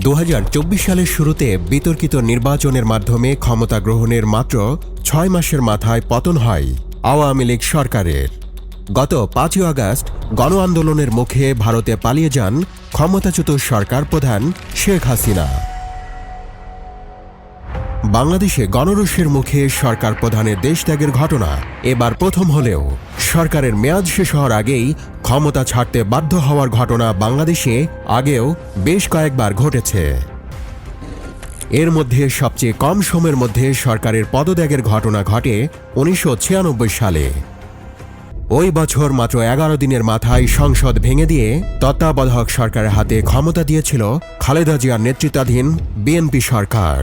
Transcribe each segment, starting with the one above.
দু হাজার চব্বিশ সালের শুরুতে বিতর্কিত নির্বাচনের মাধ্যমে ক্ষমতা গ্রহণের মাত্র ছয় মাসের মাথায় পতন হয় আওয়ামী লীগ সরকারের। গত পাঁচই আগস্ট গণ আন্দোলনের মুখে ভারতে পালিয়ে যান ক্ষমতাচ্যুত সরকার প্রধান শেখ হাসিনা। বাংলাদেশে গণরোষের মুখে সরকার প্রধানের দেশত্যাগের ঘটনা এবার প্রথম হলেও সরকারের মেয়াদ শেষ হওয়ার আগেই ক্ষমতা ছাড়তে বাধ্য হওয়ার ঘটনা বাংলাদেশে আগেও বেশ কয়েকবার ঘটেছে। এর মধ্যে সবচেয়ে কম সময়ের মধ্যে সরকারের পদত্যাগের ঘটনা ঘটে উনিশশো ছিয়ানব্বই সালে। ওই বছর মাত্র এগারো দিনের মাথায় সংসদ ভেঙে দিয়ে তত্ত্বাবধায়ক সরকারের হাতে ক্ষমতা দিয়েছিল খালেদা জিয়ার নেতৃত্বাধীন বিএনপি সরকার।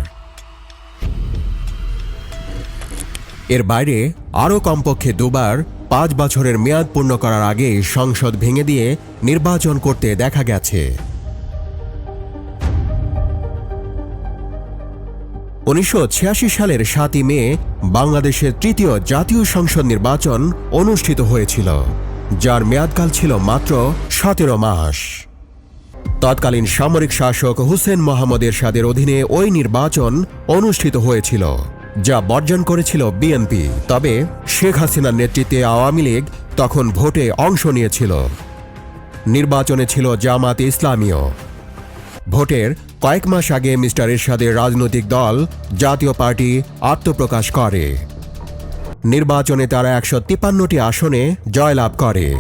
এর বাইরে আরও কমপক্ষে দুবার পাঁচ বছরের মেয়াদ পূর্ণ করার আগে সংসদ ভেঙে দিয়ে নির্বাচন করতে দেখা গেছে। উনিশশো ছিয়াশি সালের সাতই মে বাংলাদেশের তৃতীয় জাতীয় সংসদ নির্বাচন অনুষ্ঠিত হয়েছিল, যার মেয়াদকাল ছিল মাত্র সতেরো মাস। তৎকালীন সামরিক শাসক হুসেন মোহাম্মদ এরশাদের অধীনে ওই নির্বাচন অনুষ্ঠিত হয়েছিল। যা বর্জন করেছিল বিএনপি। তবে শেখ হাসিনার নেতৃত্বে আওয়ামী লীগ তখন ভোটে অংশ নিয়েছিল। নির্বাচনে ছিল জামাত ইসলামীয় ভোটের কয়েক মাস আগে মিস্টার এরশাদের রাজনৈতিক দল জাতীয় পার্টি আত্মপ্রকাশ করে। নির্বাচনে তারা একশো তিপ্পান্নটি আসনে জয়লাভ করে।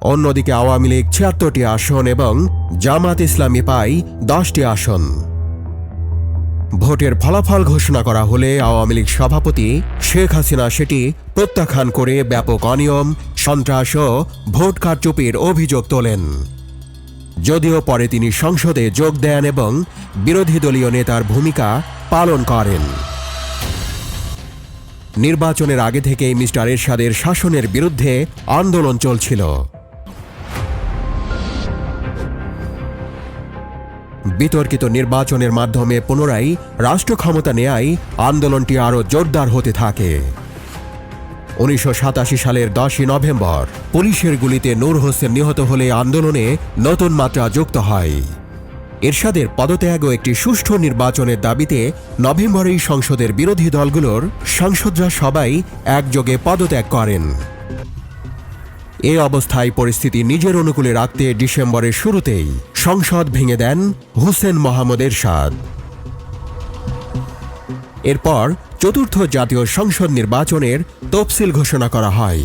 অন্যদিকে আওয়ামী লীগ ছিয়াত্তরটি আসন এবং জামাত ইসলামী পায় দশটি আসন। ভোটের ফলাফল ঘোষণা করা হলে আওয়ামী লীগ সভাপতি শেখ হাসিনা সেটি প্রত্যাখ্যান করে ব্যাপক অনিয়ম, সন্ত্রাস ও ভোট কারচুপির অভিযোগ তোলেন। যদিও পরে তিনি সংসদে যোগ দেন এবং বিরোধী দলীয় নেতার ভূমিকা পালন করেন। নির্বাচনের আগে থেকেই মিস্টার এরশাদের শাসনের বিরুদ্ধে আন্দোলন চলছিল। বিতর্কিত নির্বাচনের মাধ্যমে পুনরায় রাষ্ট্র ক্ষমতা নেয়ায় আন্দোলনটি আরও জোরদার হতে থাকে। উনিশশো সাতাশি সালের দশই নভেম্বর, পুলিশের গুলিতে নূর হোসেন নিহত হলে আন্দোলনে নতুন মাত্রা যুক্ত হয়। এরশাদের পদত্যাগ ও একটি সুষ্ঠু নির্বাচনের দাবিতে নভেম্বরেই সংসদের বিরোধী দলগুলোর সাংসদরা সবাই একযোগে পদত্যাগ করেন। এ অবস্থায় পরিস্থিতি নিজের অনুকূলে রাখতে ডিসেম্বরের শুরুতেই সংসদ ভেঙে দেন হুসেন মোহাম্মদ এরশাদ এরপর চতুর্থ জাতীয় সংসদ নির্বাচনের তফসিল ঘোষণা করা হয়।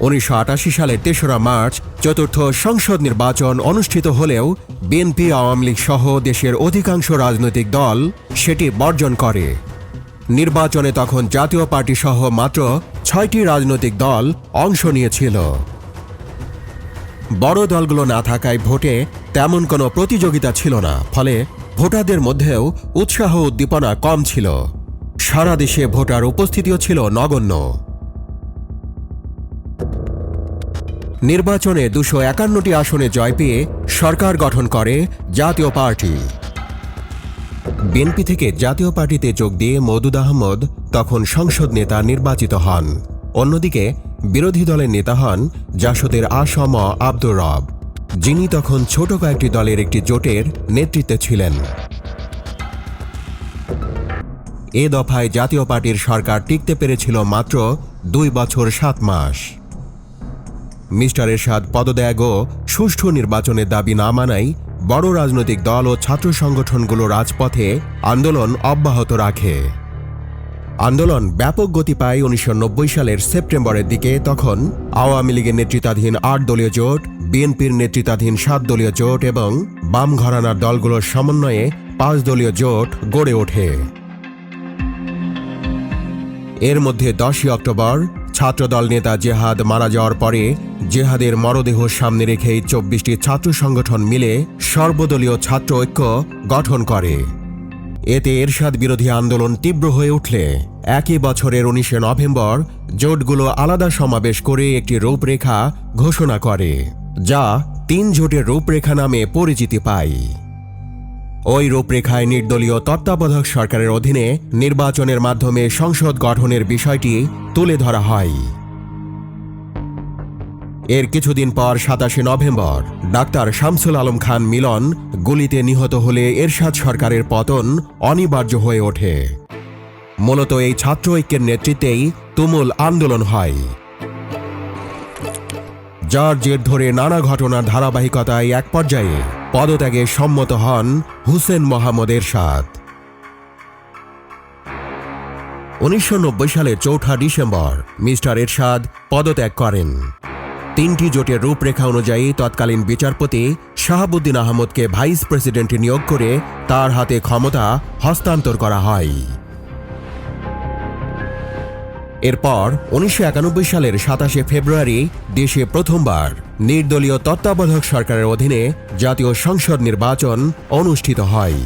উনিশশো আটাশি সালের তেসরা মার্চ চতুর্থ সংসদ নির্বাচন অনুষ্ঠিত হলেও বিএনপি, আওয়ামী লীগ সহ দেশের অধিকাংশ রাজনৈতিক দল সেটি বর্জন করে। নির্বাচনে তখন জাতীয় পার্টি সহ মাত্র ছয়টি রাজনৈতিক দল অংশ নিয়েছিল। বড় দলগুলো না থাকায় ভোটে তেমন কোনো প্রতিযোগিতা ছিল না, ফলে ভোটারদের মধ্যেও উৎসাহ উদ্দীপনা কম ছিল। সারা দেশে ভোটার উপস্থিতিও ছিল নগণ্য। নির্বাচনে দুশো একান্নটি আসনে জয় পেয়ে সরকার গঠন করে জাতীয় পার্টি। বিএনপি থেকে জাতীয় পার্টিতে যোগ দিয়ে মওদুদ আহমদ তখন সংসদ নেতা নির্বাচিত হন। অন্যদিকে বিরোধী দলের নেতা হন জাসদের আসম আব্দুর রব। যিনি তখন ছোট কয়েকটি দলের একটি জোটের নেতৃত্বে ছিলেন। এ দফায় জাতীয় পার্টির সরকার টিকতে পেরেছিল মাত্র দুই বছর সাত মাস। মিস্টার এরশাদ পদত্যাগ ও সুষ্ঠু নির্বাচনের দাবি না মানাই বড় রাজনৈতিক দল ও ছাত্র সংগঠনগুলো রাজপথে আন্দোলন অব্যাহত রাখে। আন্দোলন ব্যাপক গতি পায় উনিশশো নব্বই সালের সেপ্টেম্বরের দিকে, তখন আওয়ামী লীগের নেতৃত্বাধীন আট দলীয় জোট, বিএনপির নেতৃত্বাধীন সাত দলীয় জোট এবং বাম ঘরানার দলগুলোর সমন্বয়ে পাঁচ দলীয় জোট গড়ে ওঠে। এর মধ্যে দশই অক্টোবর ছাত্রদল নেতা জেহাদ মারা যাওয়ার পরে জেহাদের মরদেহ সামনে রেখেই চব্বিশটি ছাত্র সংগঠন মিলে সর্বদলীয় ছাত্র ঐক্য গঠন করে। এতে এরশাদ বিরোধী আন্দোলন তীব্র হয়ে উঠলে। একই বছরের উনিশে নভেম্বর জোটগুলো আলাদা সমাবেশ করে একটি রূপরেখা ঘোষণা করে, যা তিন জোটের রূপরেখা নামে পরিচিতি পায়। ওই রূপরেখায় নির্দলীয় তত্ত্বাবধায়ক সরকারের অধীনে নির্বাচনের মাধ্যমে সংসদ গঠনের বিষয়টি তুলে ধরা হয়। এর কিছুদিন পর সাতাশে নভেম্বর, ডাক্তার শামসুল আলম খান মিলন গুলিতে নিহত হলে এরশাদ সরকারের পতন অনিবার্য হয়ে ওঠে। মূলত এই ছাত্র ঐক্যের নেতৃত্বেই তুমুল আন্দোলন হয়। যার জের ধরে নানা ঘটনার ধারাবাহিকতায় এক পর্যায়ে পদত্যাগে সম্মত হন হুসেন মোহাম্মদ এরশাদ। উনিশশো নব্বই সালের চৌঠা ডিসেম্বর মিস্টার এরশাদ পদত্যাগ করেন। তিনটি জোটের রূপরেখা অনুযায়ী তৎকালীন বিচারপতি শাহাবুদ্দিন আহমদকে ভাইস প্রেসিডেন্ট নিয়োগ করে তার হাতে ক্ষমতা হস্তান্তর করা হয়। এরপর উনিশশো একানব্বই সালের সাতাশে ফেব্রুয়ারি দেশে প্রথমবার নির্দলীয় তত্ত্বাবধায়ক সরকারের অধীনে জাতীয় সংসদ নির্বাচন অনুষ্ঠিত হয়।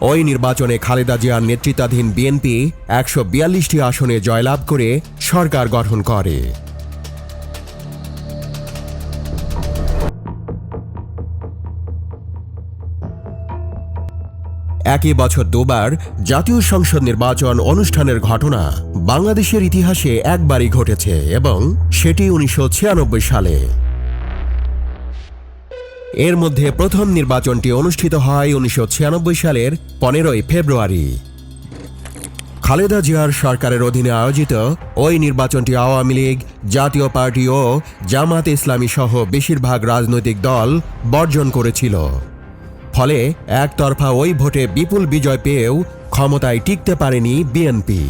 ওই নির্বাচনে খালেদা জিয়ার নেতৃত্বাধীন বিএনপি একশো বিয়াল্লিশটি আসনে জয়লাভ করে সরকার গঠন করে। একই বছর দুবার জাতীয় সংসদ নির্বাচন অনুষ্ঠানের ঘটনা বাংলাদেশের ইতিহাসে একবারই ঘটেছে এবং সেটি উনিশশো ছিয়ানব্বই সালে। এর মধ্যে প্রথম নির্বাচনটি অনুষ্ঠিত হয় উনিশশো ছিয়ানব্বই সালের পনেরোই ফেব্রুয়ারি। খালেদা জিয়ার সরকারের অধীনে আয়োজিত ওই নির্বাচনটি আওয়ামী লীগ, জাতীয় পার্টি ও জামাত ইসলামী সহ বেশিরভাগ রাজনৈতিক দল বর্জন করেছিল। ফলে একতরফা ওই ভোটে বিপুল বিজয় পেয়েও ক্ষমতায় টিকতে পারেনি বিএনপি।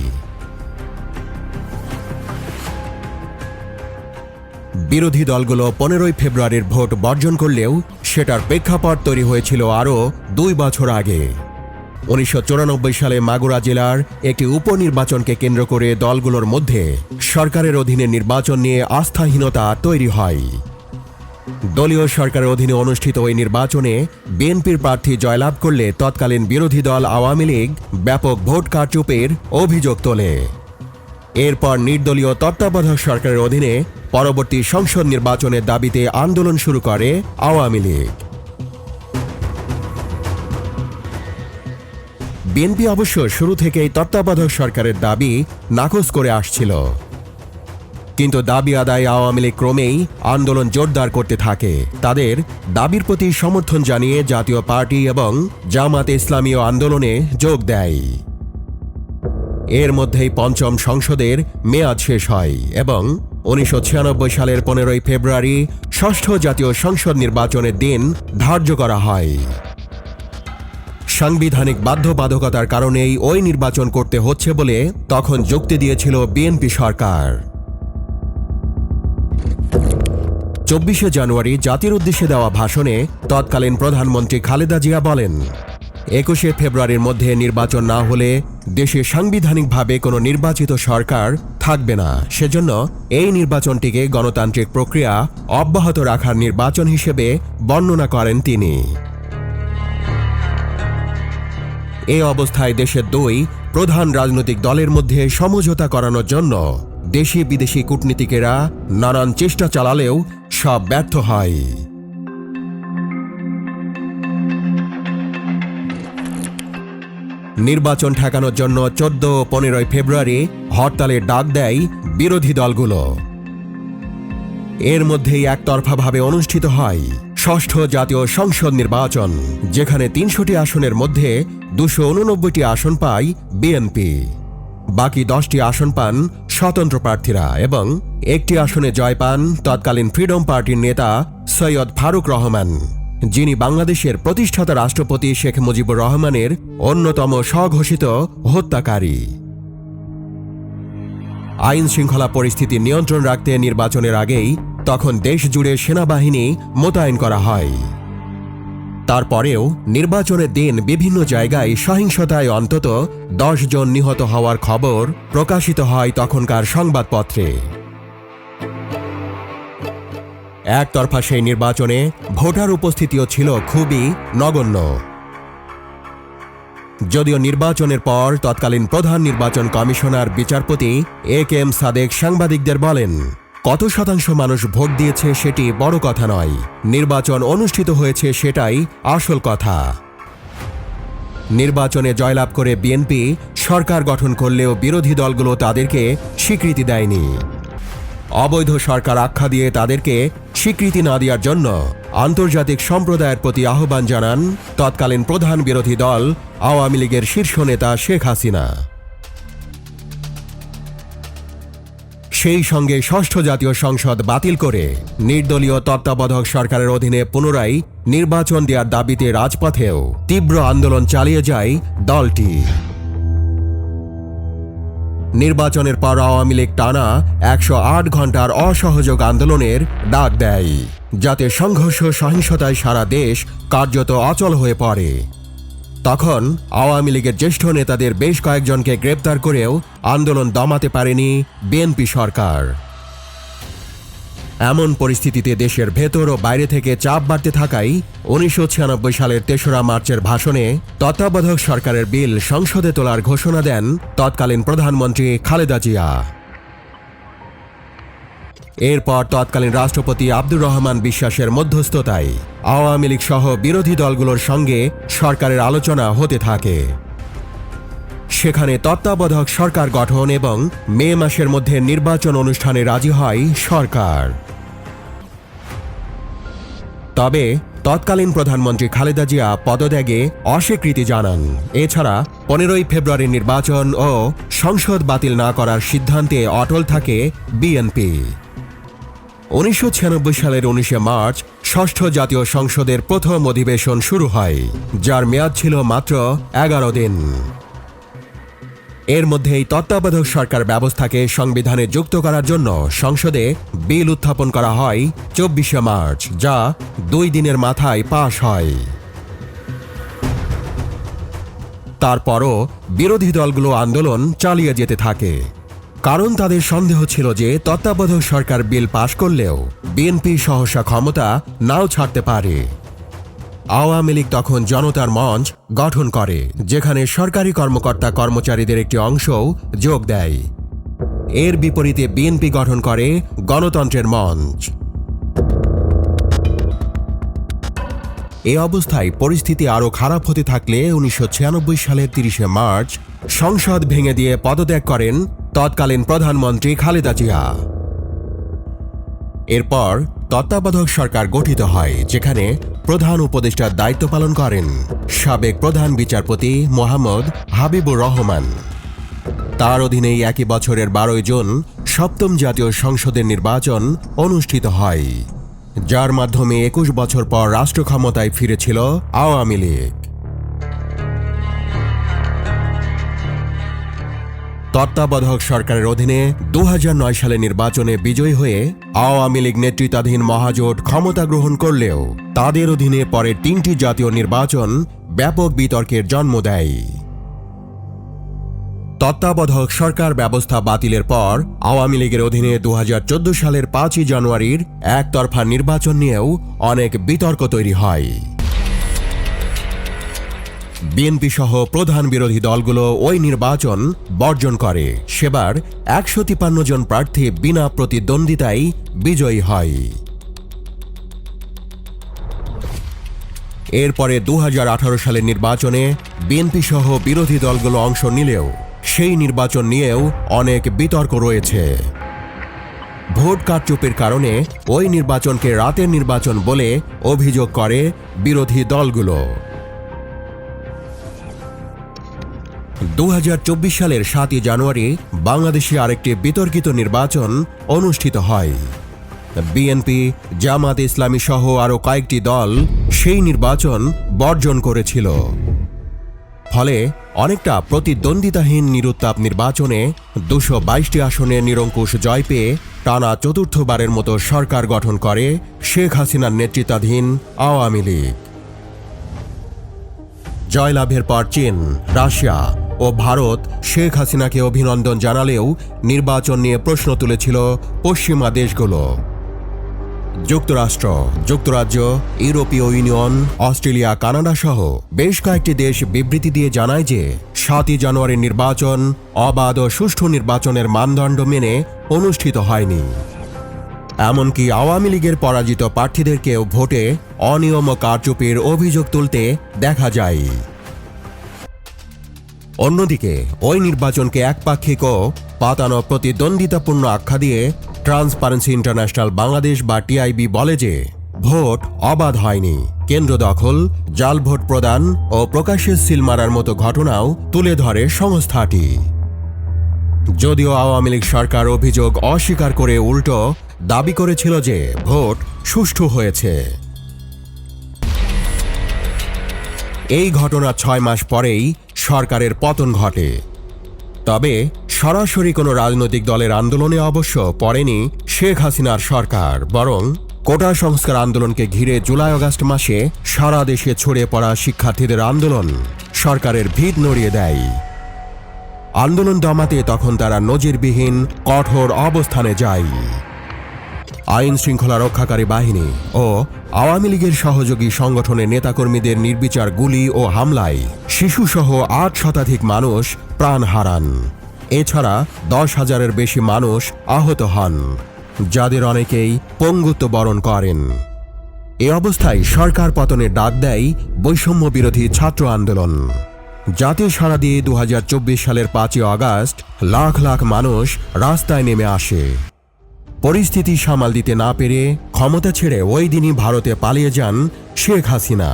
বিরোধী দলগুলো পনেরোই ফেব্রুয়ারির ভোট বর্জন করলেও সেটার প্রেক্ষাপট তৈরি হয়েছিল আরও দুই বছর আগে। উনিশশো চুরানব্বই সালে মাগুরা জেলার একটি উপনির্বাচনকে কেন্দ্র করে দলগুলোর মধ্যে সরকারের অধীনে নির্বাচন নিয়ে আস্থাহীনতা তৈরি হয়। দলীয় সরকারের অধীনে অনুষ্ঠিত ওই নির্বাচনে বিএনপির প্রার্থী জয়লাভ করলে তৎকালীন বিরোধী দল আওয়ামী লীগ ব্যাপক ভোট কারচুপের অভিযোগ তোলে। এরপর নির্দলীয় তত্ত্বাবধায়ক সরকারের অধীনে পরবর্তী সংসদ নির্বাচনের দাবিতে আন্দোলন শুরু করে আওয়ামী লীগ। বিএনপি অবশ্য শুরু থেকেই তত্ত্বাবধায়ক সরকারের দাবি নাকচ করে আসছিল। কিন্তু দাবি আদায় আওয়ামী লীগ ক্রমেই আন্দোলন জোরদার করতে থাকে। তাদের দাবির প্রতি সমর্থন জানিয়ে জাতীয় পার্টি এবং জামাত ইসলামীয় আন্দোলনে যোগ দেয়। এর মধ্যেই পঞ্চম সংসদের মেয়াদ শেষ হয় এবং উনিশশো ছিয়ানব্বই সালের পনেরোই ফেব্রুয়ারি ষষ্ঠ জাতীয় সংসদ নির্বাচনের দিন ধার্য করা হয়। সাংবিধানিক বাধ্যবাধকতার কারণেই ওই নির্বাচন করতে হচ্ছে বলে তখন যুক্তি দিয়েছিল বিএনপি সরকার। চব্বিশে জানুয়ারি জাতির উদ্দেশ্যে দেওয়া ভাষণে তৎকালীন প্রধানমন্ত্রী খালেদা জিয়া বলেন, একুশে ফেব্রুয়ারির মধ্যে নির্বাচন না হলে দেশে সাংবিধানিকভাবে কোনো নির্বাচিত সরকার থাকবে না। সেজন্য এই নির্বাচনটিকে গণতান্ত্রিক প্রক্রিয়া অব্যাহত রাখার নির্বাচন হিসেবে বর্ণনা করেন তিনি। এ অবস্থায় দেশের দুই প্রধান রাজনৈতিক দলের মধ্যে সমঝোতা করানোর জন্য দেশি বিদেশি কূটনীতিকেরা নানান চেষ্টা চালালেও সব ব্যর্থ হয়। নির্বাচন ঠেকানোর জন্য চোদ্দ, পনেরোই ফেব্রুয়ারি হরতালে ডাক দেয় বিরোধী দলগুলো। এর মধ্যেই একতরফাভাবে অনুষ্ঠিত হয় ষষ্ঠ জাতীয় সংসদ নির্বাচন, যেখানে তিনশোটি আসনের মধ্যে দুশো উননব্বইটি আসন পায় বিএনপি। বাকি দশটি আসন পান স্বতন্ত্র প্রার্থীরা এবং একটি আসনে জয় পান তৎকালীন ফ্রিডম পার্টির নেতা সৈয়দ ফারুক রহমান, যিনি বাংলাদেশের প্রতিষ্ঠাতা রাষ্ট্রপতি শেখ মুজিবুর রহমানের অন্যতম স্বঘোষিত হত্যাকারী। আইন শৃঙ্খলা পরিস্থিতি নিয়ন্ত্রণ রাখতে নির্বাচনের আগেই তখন দেশ জুড়ে সেনাবাহিনী মোতায়েন করা হয়। তারপরেও নির্বাচনের দিন বিভিন্ন জায়গায় সহিংসতায় অন্তত দশ জন নিহত হওয়ার খবর প্রকাশিত হয় তখনকার সংবাদপত্রে। একতরফা সেই নির্বাচনে ভোটার উপস্থিতিও ছিল খুবই নগণ্য। যদিও নির্বাচনের পর তৎকালীন প্রধান নির্বাচন কমিশনার বিচারপতি এ কে এম সাদেক সাংবাদিকদের বলেন কত শতাংশ মানুষ ভোট দিয়েছে সেটি বড় কথা নয়। নির্বাচন অনুষ্ঠিত হয়েছে সেটাই আসল কথা। নির্বাচনে জয়লাভ করে বিএনপি সরকার গঠন করলেও বিরোধী দলগুলো তাদেরকে স্বীকৃতি দেয়নি। অবৈধ সরকার আখ্যা দিয়ে তাদেরকে স্বীকৃতি না দেওয়ার জন্য আন্তর্জাতিক সম্প্রদায়ের প্রতি আহ্বান জানান তৎকালীন প্রধান বিরোধী দল আওয়ামী লীগের শীর্ষ নেতা শেখ হাসিনা। সেই সঙ্গে ষষ্ঠ জাতীয় সংসদ বাতিল করে নির্দলীয় তত্ত্বাবধায়ক সরকারের অধীনে পুনরায় নির্বাচন দেওয়ার দাবিতে রাজপথেও তীব্র আন্দোলন চালিয়ে যায় দলটি। নির্বাচনের পর আওয়ামী লীগ টানা একশো আট ঘণ্টার অসহযোগ আন্দোলনের ডাক দেয়, যাতে সংঘর্ষ সহিংসতায় সারা দেশ কার্যত অচল হয়ে পড়ে। তখন আওয়ামী লীগের জ্যেষ্ঠ নেতাদের বেশ কয়েকজনকে গ্রেপ্তার করেও আন্দোলন দমাতে পারেনি বিএনপি সরকার। এমন পরিস্থিতিতে দেশের ভেতর ও বাইরে থেকে চাপ বাড়তে থাকায় উনিশশো ছিয়ানব্বই সালের তেসরা মার্চের ভাষণে তত্ত্বাবধায়ক সরকারের বিল সংসদে তোলার ঘোষণা দেন তৎকালীন প্রধানমন্ত্রী খালেদা জিয়া। এরপর তৎকালীন রাষ্ট্রপতি আব্দুর রহমান বিশ্বাসের মধ্যস্থতায় আওয়ামী লীগ সহ বিরোধী দলগুলোর সঙ্গে সরকারের আলোচনা হতে থাকে। সেখানে তত্ত্বাবধায়ক সরকার গঠন এবং মে মাসের মধ্যে নির্বাচন অনুষ্ঠানে রাজি হয় সরকার। তবে তৎকালীন প্রধানমন্ত্রী খালেদা জিয়া পদত্যাগে অস্বীকৃতি জানান। এছাড়া পনেরোই ফেব্রুয়ারি নির্বাচন ও সংসদ বাতিল না করার সিদ্ধান্তে অটল থাকে বিএনপি। উনিশশো ছিয়ানব্বই সালের উনিশে মার্চ ষষ্ঠ জাতীয় সংসদের প্রথম অধিবেশন শুরু হয়, যার মেয়াদ ছিল মাত্র এগারো দিন। এর মধ্যেই তত্ত্বাবধায়ক সরকার ব্যবস্থাকে সংবিধানে যুক্ত করার জন্য সংসদে বিল উত্থাপন করা হয় চব্বিশে মার্চ, যা দুই দিনের মাথায় পাশ হয়। তারপরও বিরোধী দলগুলো আন্দোলন চালিয়ে যেতে থাকে। কারণ তাদের সন্দেহ ছিল যে তত্ত্বাবধায়ক সরকার বিল পাশ করলেও বিএনপি সহসা ক্ষমতা নাও ছাড়তে পারে। আওয়ামী লীগ তখন জনতার মঞ্চ গঠন করে, যেখানে সরকারি কর্মকর্তা কর্মচারীদের একটি অংশও যোগ দেয়। এর বিপরীতে বিএনপি গঠন করে গণতন্ত্রের মঞ্চ। এ অবস্থায় পরিস্থিতি আরও খারাপ হতে থাকলে উনিশশো ছিয়ানব্বই সালের তিরিশে মার্চ সংসদ ভেঙে দিয়ে পদত্যাগ করেন তৎকালীন প্রধানমন্ত্রী খালেদা জিয়া। এরপর তত্ত্বাবধায়ক সরকার গঠিত হয়, যেখানে প্রধান উপদেষ্টার দায়িত্ব পালন করেন সাবেক প্রধান বিচারপতি মোহাম্মদ হাবিবুর রহমান। তার অধীনেই একই বছরের বারোই জুন সপ্তম জাতীয় সংসদের নির্বাচন অনুষ্ঠিত হয়, যার মাধ্যমে একুশ বছর পর রাষ্ট্র ক্ষমতায় ফিরেছিল আওয়ামী লীগ। তত্ত্বাবধায়ক সরকারের অধীনে দু সালে নির্বাচনে বিজয়ী হয়ে আওয়ামী লীগ নেতৃত্বাধীন মহাজোট ক্ষমতা গ্রহণ করলেও তাদের অধীনে পরে তিনটি জাতীয় নির্বাচন ব্যাপক বিতর্কের জন্ম দেয়। তত্ত্বাবধায়ক সরকার ব্যবস্থা বাতিলের পর আওয়ামী লীগের অধীনে দু হাজার চোদ্দ সালের পাঁচই জানুয়ারির একতরফা নির্বাচন নিয়েও অনেক বিতর্ক তৈরি হয়। বিএনপি সহ প্রধান বিরোধী দলগুলো ওই নির্বাচন বর্জন করে। সেবার একশো তিপান্ন জন প্রার্থী বিনা প্রতিদ্বন্দ্বিতায় বিজয়ী হয়। এরপরে দু হাজার আঠারো সালের নির্বাচনে বিএনপি সহ বিরোধী দলগুলো অংশ নিলেও সেই নির্বাচন নিয়েও অনেক বিতর্ক রয়েছে। ভোট কারচুপির কারণে ওই নির্বাচনকে রাতের নির্বাচন বলে অভিযোগ করে বিরোধী দলগুলো। দু হাজার চব্বিশ সালের সাতই জানুয়ারি বাংলাদেশে আরেকটি বিতর্কিত নির্বাচন অনুষ্ঠিত হয়। বিএনপি, জামাত ইসলামী সহ আরও কয়েকটি দল সেই নির্বাচন বর্জন করেছিল। ফলে অনেকটা প্রতিদ্বন্দ্বিতাহীন নিরুত্তাপ নির্বাচনে দুশো বাইশটি আসনে নিরঙ্কুশ জয় পেয়ে টানা চতুর্থবারের মতো সরকার গঠন করে শেখ হাসিনার নেতৃত্বাধীন আওয়ামী লীগ। জয়লাভের পর চীন, রাশিয়া ও ভারত শেখ হাসিনাকে অভিনন্দন জানালেও নির্বাচন নিয়ে প্রশ্ন তুলেছিল পশ্চিমা দেশগুলো। যুক্তরাষ্ট্র, যুক্তরাজ্য, ইউরোপীয় ইউনিয়ন, অস্ট্রেলিয়া, কানাডা সহ বেশ কয়েকটি দেশ বিবৃতি দিয়ে জানায় যে সাতই জানুয়ারির নির্বাচন অবাধ ও সুষ্ঠু নির্বাচনের মানদণ্ড মেনে অনুষ্ঠিত হয়নি। এমনকি আওয়ামী লীগের পরাজিত প্রার্থীদেরকেও ভোটে অনিয়ম কারচুপির অভিযোগ তুলতে দেখা যায়। অন্যদিকে, ওই নির্বাচনকে একপাক্ষিক ও পাতানো প্রতিদ্বন্দ্বিতাপূর্ণ আখ্যা দিয়ে ট্রান্সপারেন্সি ইন্টারন্যাশনাল বাংলাদেশ বা টিআইবি বলে যে, ভোট অবাধ হয়নি। কেন্দ্র দখল, জাল ভোট প্রদান ও প্রকাশ্যে সিল মারার মতো ঘটনাও তুলে ধরে সংস্থাটি। যদিও আওয়ামী লীগ সরকার অভিযোগ অস্বীকার করে উল্টো দাবি করেছিল যে, ভোট সুষ্ঠু হয়েছে। এই ঘটনা ছয় মাস পরেই সরকারের পতন ঘটে। তবে সরাসরি কোনো রাজনৈতিক দলের আন্দোলনে অবশ্য পড়েনি শেখ হাসিনার সরকার, বরং কোটা সংস্কার আন্দোলনকে ঘিরে জুলাই আগস্ট মাসে সারা দেশে ছড়িয়ে পড়া শিক্ষার্থীদের আন্দোলন সরকারের ভিত নড়িয়ে দেয়। আন্দোলন দমাতে তখন তারা নজিরবিহীন, কঠোর অবস্থানে যায়। আইন শৃঙ্খলা রক্ষাকারী বাহিনী ও আওয়ামী লীগের সহযোগী সংগঠনের নেতাকর্মীদের নির্বিচার গুলি ও হামলায় শিশুসহ আট শতাধিক মানুষ প্রাণ হারান। এছাড়া দশ হাজারের বেশি মানুষ আহত হন, যাদের অনেকেই পঙ্গুত্ব বরণ করেন। এ অবস্থায় সরকার পতনের ডাক দেয় বৈষম্য বিরোধী ছাত্র আন্দোলন। জাতীয় সারা দিয়ে দু হাজার চব্বিশ সালের পাঁচই আগস্ট লাখ লাখ মানুষ রাস্তায় নেমে আসে। পরিস্থিতি সামাল দিতে না পেরে ক্ষমতা ছেড়ে ওই দিনই ভারতে পালিয়ে যান শেখ হাসিনা।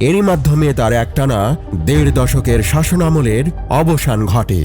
এরই মাধ্যমে তার একটানা দেড় দশকের শাসনামলের অবসান ঘটে।